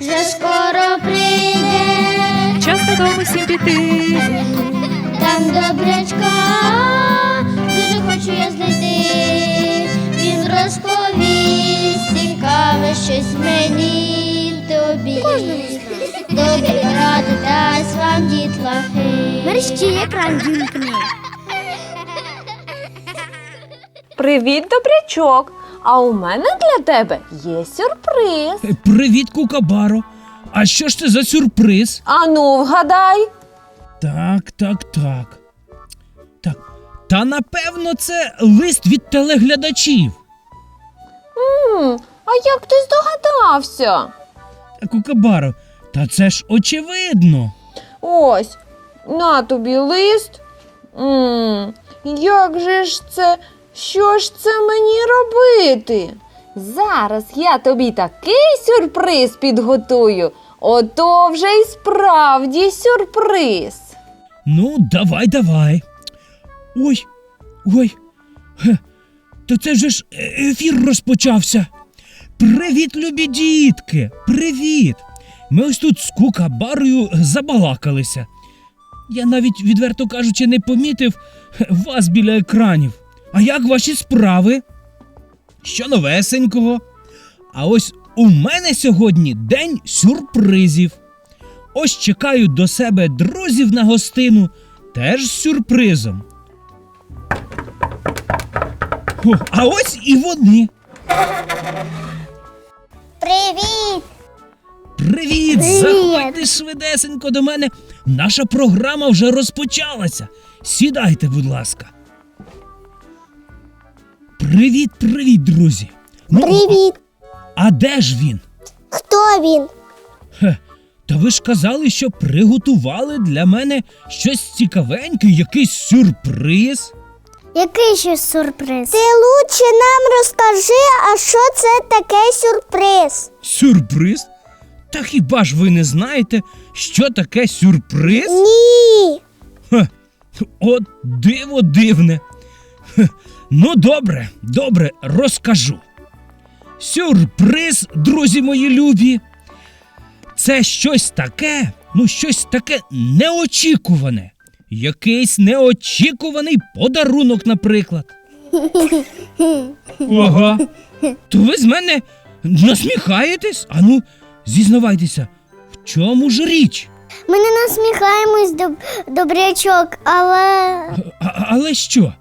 вже скоро прийде, Час додому всім піти. там добрячка, дуже хочу я знайти. Він розповість цікаве щось мені й тобі. Добрі ради дасть вам дітлахи. Мерщі екран вімкни. Привіт, добрячок! А у мене для тебе є сюрприз. Привіт, Кукабаро. А що ж це за сюрприз? Ану, вгадай. Так, так, так. Так. Та напевно це лист від телеглядачів. М, а як ти здогадався? Кукабаро, та це ж очевидно. Ось, на тобі лист. м як же ж це? Що ж це мені робити? Зараз я тобі такий сюрприз підготую. Ото вже й справді сюрприз. Ну, давай, давай. Ой, ой. Ге, то це вже ж е- ефір розпочався. Привіт, любі дітки! Привіт! Ми ось тут з Кукабарою забалакалися. Я навіть, відверто кажучи, не помітив вас біля екранів. А як ваші справи? Що новесенького? А ось у мене сьогодні день сюрпризів. Ось чекаю до себе друзів на гостину, теж з сюрпризом. О, а ось і вони. Привіт! Привіт! Заходьте швидесенько до мене. Наша програма вже розпочалася. Сідайте, будь ласка. Привіт, привіт, друзі. Ну, Привіт! А, а де ж він? Хто він? Хе, та ви ж казали, що приготували для мене щось цікавеньке, якийсь сюрприз. Який ще сюрприз? Ти лучше нам розкажи, а що це таке сюрприз? Сюрприз? Та хіба ж ви не знаєте, що таке сюрприз? Ні. Хе, от диво дивне. Хе, ну, добре, добре, розкажу. Сюрприз, друзі мої любі. Це щось таке, ну, щось таке неочікуване. Якийсь неочікуваний подарунок, наприклад. Ага. То ви з мене насміхаєтесь? Ану, зізнавайтеся, в чому ж річ? Ми не насміхаємось, доб... добрячок, але. А, але що?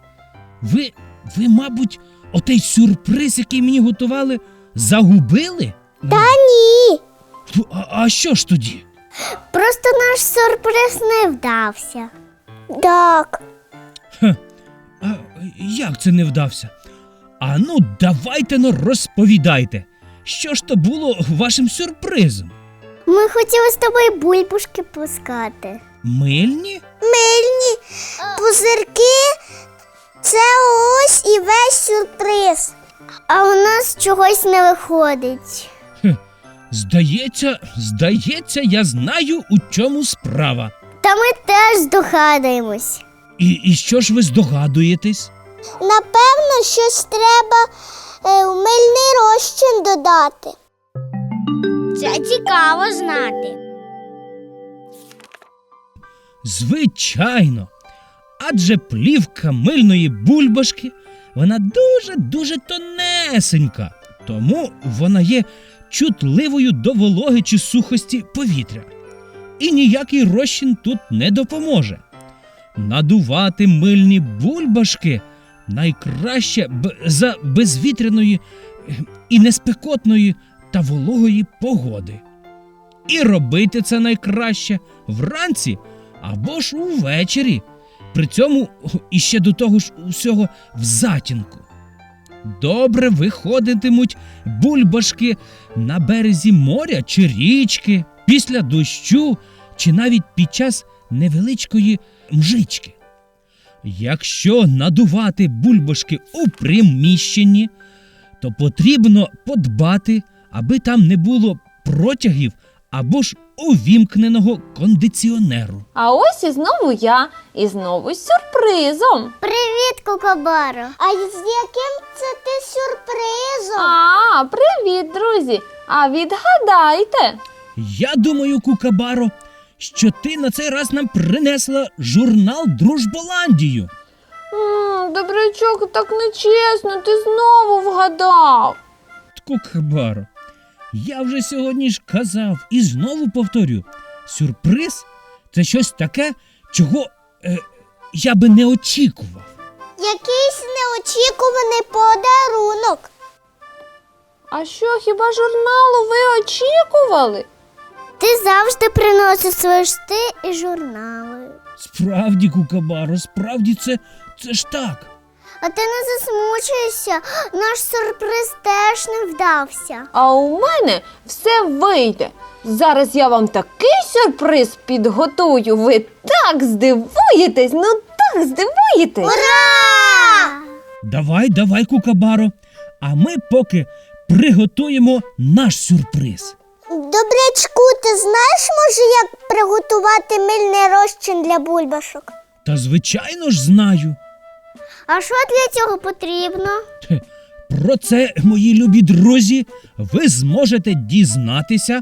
Ви, ви, мабуть, отей сюрприз, який мені готували, загубили? Та ні. А, а що ж тоді? Просто наш сюрприз не вдався. Так. А, як це не вдався? А ну, давайте ну розповідайте. Що ж то було вашим сюрпризом? Ми хотіли з тобою бульбушки пускати. Мильні? Мильні пузирки це ось і весь сюрприз. А у нас чогось не виходить. Здається, здається, я знаю, у чому справа. Та ми теж здогадуємось. І, і що ж ви здогадуєтесь? Напевно, щось треба е, в мильний розчин додати. Це цікаво знати. Звичайно. Адже плівка мильної бульбашки вона дуже-дуже тонесенька, тому вона є чутливою до вологи чи сухості повітря. І ніякий розчин тут не допоможе. Надувати мильні бульбашки найкраще за безвітряної і неспекотної та вологої погоди. І робити це найкраще вранці або ж увечері. При цьому іще до того ж усього в затінку. Добре виходитимуть бульбашки на березі моря чи річки, після дощу, чи навіть під час невеличкої мжички. Якщо надувати бульбашки у приміщенні, то потрібно подбати, аби там не було протягів або ж увімкненого кондиціонеру. А ось і знову я, і знову з сюрпризом. Привіт, Кукабаро. А з яким це ти сюрпризом? А, привіт, друзі! А відгадайте. Я думаю, Кукабаро, що ти на цей раз нам принесла журнал Дружболандію. М, Добрячок, так нечесно, ти знову вгадав. Кукабаро, я вже сьогодні ж казав і знову повторю: сюрприз це щось таке, чого е, я би не очікував. Якийсь неочікуваний подарунок. А що, хіба журналу ви очікували? Ти завжди приносиш свої шти і журнали. Справді, Кукабаро, справді це, це ж так. А ти не засмучуєшся, наш сюрприз теж не вдався. А у мене все вийде. Зараз я вам такий сюрприз підготую. Ви так здивуєтесь, ну так здивуєтесь. Ура! Давай, давай, Кукабаро. А ми поки приготуємо наш сюрприз. Добрячку, ти знаєш, може, як приготувати мильний розчин для бульбашок? Та звичайно ж знаю. А що для цього потрібно? Про це, мої любі друзі, ви зможете дізнатися,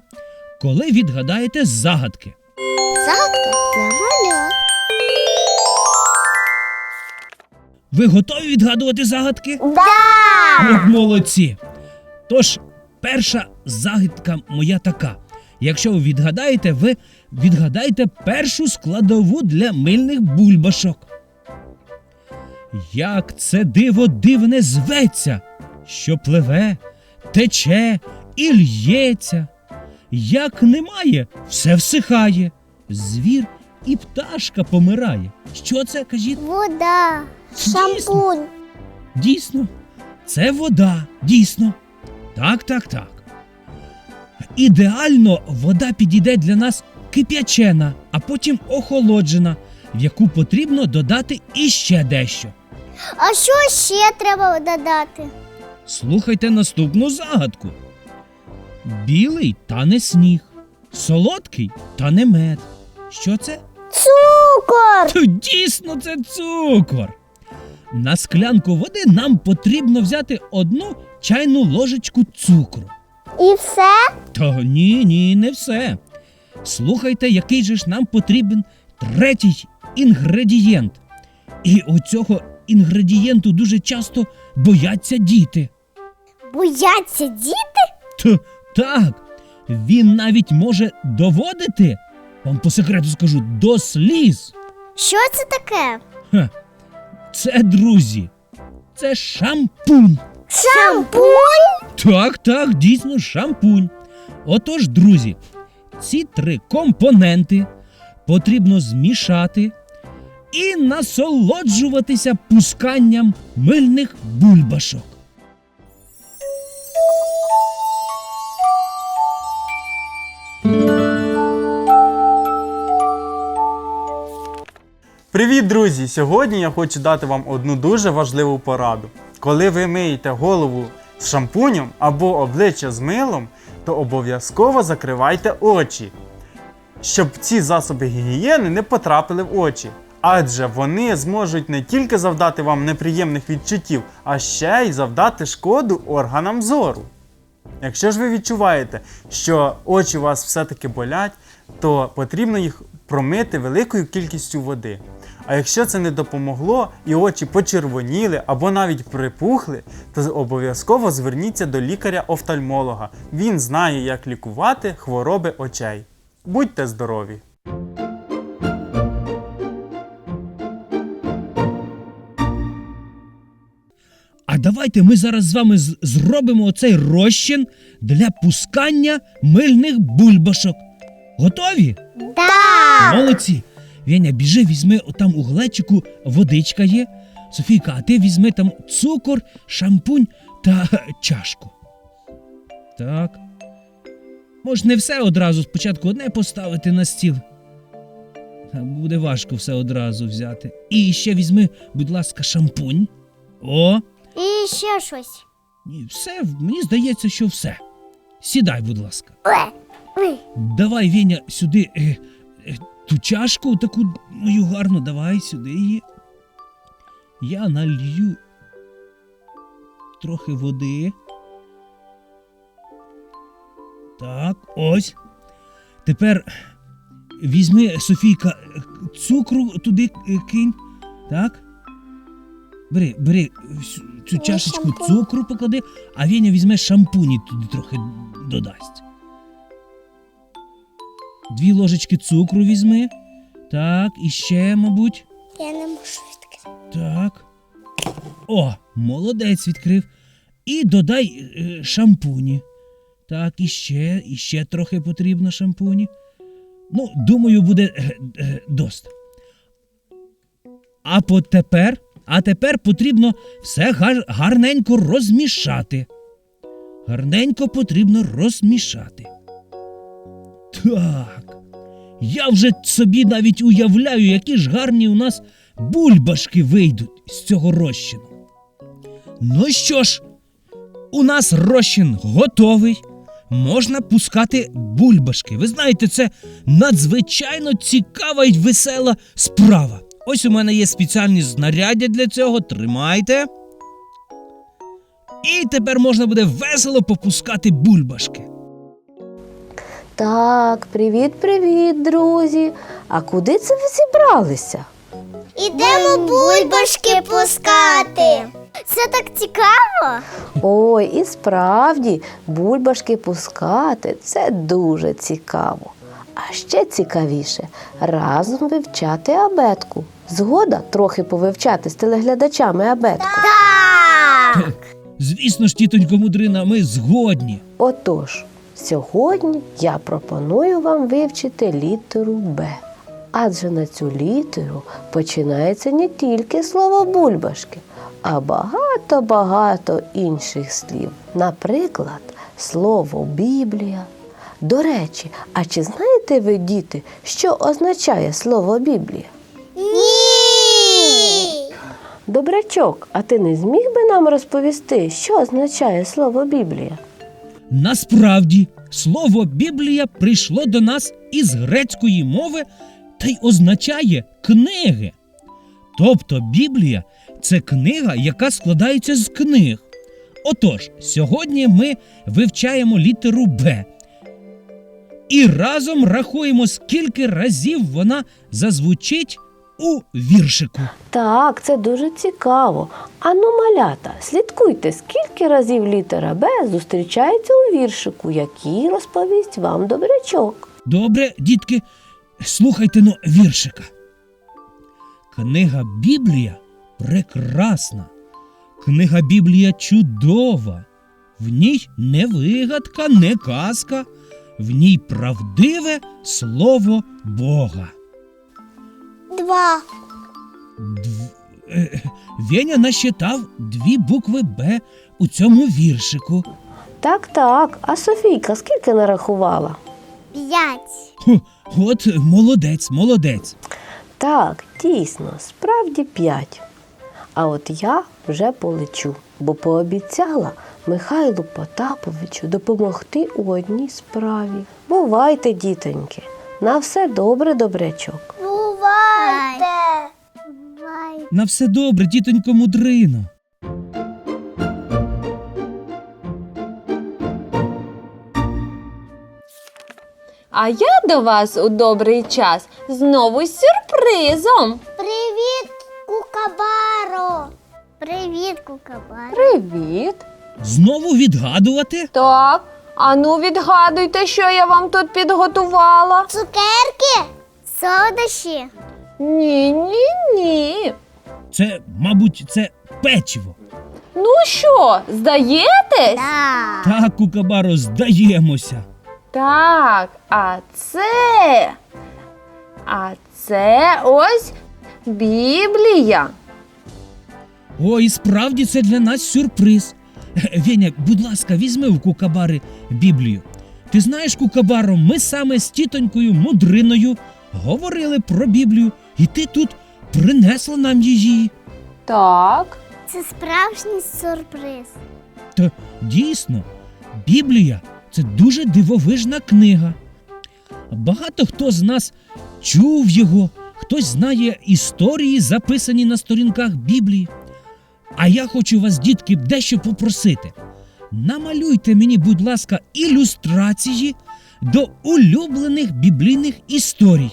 коли відгадаєте загадки. Загадка для малят. Ви готові відгадувати загадки? Да! От молодці. Тож, перша загадка моя така. Якщо ви відгадаєте, ви відгадаєте першу складову для мильних бульбашок. Як це диво дивне зветься, що пливе, тече і лється. Як немає, все всихає. Звір і пташка помирає. Що це, кажіть? Вода, шампунь. Дійсно, це вода, дійсно. Так, так, так. Ідеально вода підійде для нас кип'ячена, а потім охолоджена, в яку потрібно додати іще дещо. А що ще треба додати? Слухайте наступну загадку. Білий та не сніг, солодкий та не мед. Що це? Цукор! То дійсно це цукор. На склянку води нам потрібно взяти одну чайну ложечку цукру. І все? Та ні, ні, не все. Слухайте, який же ж нам потрібен третій інгредієнт. І у цього інгредієнту дуже часто бояться діти. Бояться діти? Та так, він навіть може доводити, вам по секрету скажу, до сліз. Що це таке? Ха, це, друзі, це шампунь. Шампунь? Так, так, дійсно шампунь. Отож, друзі, ці три компоненти потрібно змішати і насолоджуватися пусканням мильних бульбашок. Привіт, друзі! Сьогодні я хочу дати вам одну дуже важливу пораду. Коли ви миєте голову з шампунем або обличчя з милом, то обов'язково закривайте очі, щоб ці засоби гігієни не потрапили в очі. Адже вони зможуть не тільки завдати вам неприємних відчуттів, а ще й завдати шкоду органам зору. Якщо ж ви відчуваєте, що очі у вас все-таки болять, то потрібно їх промити великою кількістю води. А якщо це не допомогло і очі почервоніли або навіть припухли, то обов'язково зверніться до лікаря-офтальмолога. Він знає, як лікувати хвороби очей. Будьте здорові! Давайте ми зараз з вами зробимо оцей розчин для пускання мильних бульбашок. Готові? Да! Молодці! Веня, біжи, візьми там у глечику водичка є. Софійка, а ти візьми там цукор, шампунь та чашку. Так. Може, не все одразу, спочатку одне поставити на стіл. Буде важко все одразу взяти. І ще візьми, будь ласка, шампунь. О! І ще щось. Ні, все, мені здається, що все. Сідай, будь ласка. Ой. Давай, Веня, сюди е, е, ту чашку таку мою гарну, давай сюди її. Я налью трохи води. Так, ось. Тепер візьми, Софійка, е, цукру туди е, кинь. Так? Бери, бери всю цю чашечку шампунь. цукру поклади, а Веня візьме шампуні туди трохи додасть. Дві ложечки цукру візьми. Так, і ще, мабуть. Я не можу відкрити. Так. О, молодець відкрив. І додай е, шампуні. Так, і ще, і ще трохи потрібно шампуні. Ну, думаю, буде е, е, дост. А по тепер, а тепер потрібно все гар, гарненько розмішати. Гарненько потрібно розмішати. Так. Я вже собі навіть уявляю, які ж гарні у нас бульбашки вийдуть з цього розчину. Ну що ж, у нас розчин готовий. Можна пускати бульбашки. Ви знаєте, це надзвичайно цікава й весела справа. Ось у мене є спеціальні знаряддя для цього. Тримайте. І тепер можна буде весело попускати бульбашки. Так, привіт-привіт, друзі. А куди це ви зібралися? Ідемо бульбашки пускати. Це так цікаво. Ой, і справді, бульбашки пускати це дуже цікаво. А ще цікавіше разом вивчати абетку. Згода трохи повивчати з телеглядачами абетку. Так. Звісно ж, тітонько мудрина, ми згодні. Отож, сьогодні я пропоную вам вивчити літеру Б. Адже на цю літеру починається не тільки слово бульбашки, а багато-багато інших слів. Наприклад, слово Біблія. До речі, а чи знаєте ви, діти, що означає слово Біблія? Ні. Добрячок, а ти не зміг би нам розповісти, що означає слово Біблія? Насправді, слово Біблія прийшло до нас із грецької мови та й означає книги. Тобто Біблія це книга, яка складається з книг. Отож, сьогодні ми вивчаємо літеру Б. І разом рахуємо, скільки разів вона зазвучить у віршику. Так, це дуже цікаво. Ану, малята, слідкуйте, скільки разів літера Б зустрічається у віршику, який розповість вам добрячок. Добре, дітки, слухайте но віршика. Книга Біблія прекрасна. Книга Біблія чудова. В ній не вигадка, не казка, в ній правдиве слово Бога. Два. Дв... е, Веня насчитав дві букви Б у цьому віршику. Так, так. А Софійка скільки нарахувала? П'ять. Хо, от молодець, молодець. Так, дійсно, справді п'ять. А от я вже полечу, бо пообіцяла Михайлу Потаповичу допомогти у одній справі. Бувайте, дітоньки, на все добре, добрячок. Бувайте. Бувайте. На все добре, тітонько мудрино. А я до вас у добрий час знову з сюрпризом. Привіт, Кукабаро. Привіт. Знову відгадувати? Так, ану відгадуйте, що я вам тут підготувала. Цукерки? Солодощі? Ні, ні, ні. Це, мабуть, це печиво. Ну що, здаєтесь? Так. Так, Кукабаро, здаємося. Так, а це. А це ось Біблія. О, і справді це для нас сюрприз. Веня, будь ласка, візьми у Кукабари Біблію. Ти знаєш, Кукабаро, ми саме з тітонькою мудриною говорили про Біблію, і ти тут принесла нам її. Так. Це справжній сюрприз. Та дійсно, Біблія це дуже дивовижна книга. Багато хто з нас чув його, хтось знає історії, записані на сторінках Біблії. А я хочу вас, дітки, дещо попросити. Намалюйте мені, будь ласка, ілюстрації до улюблених біблійних історій.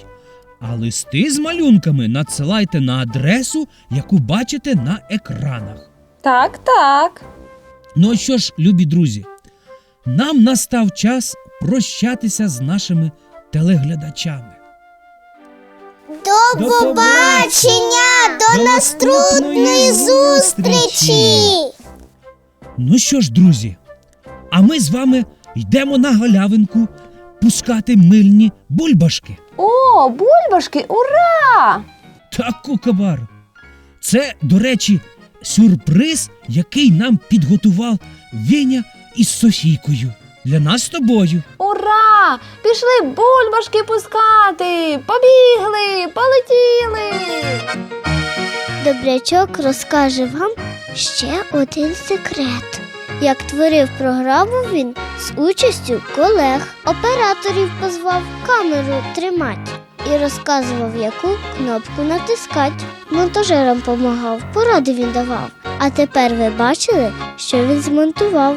А листи з малюнками надсилайте на адресу, яку бачите на екранах. Так, так. Ну а що ж, любі друзі, нам настав час прощатися з нашими телеглядачами. До побачення! До До наступної зустрічі! Ну що ж, друзі, а ми з вами йдемо на галявинку пускати мильні бульбашки. О, бульбашки, ура! Так, кукабар. Це, до речі, сюрприз, який нам підготував Веня із Софійкою. Для нас з тобою. Ура! Пішли бульбашки пускати! Побігли, полетіли! Добрячок розкаже вам ще один секрет. Як творив програму він з участю колег, операторів позвав камеру тримати і розказував, яку кнопку натискати. Монтажерам помагав, поради він давав. А тепер ви бачили, що він змонтував.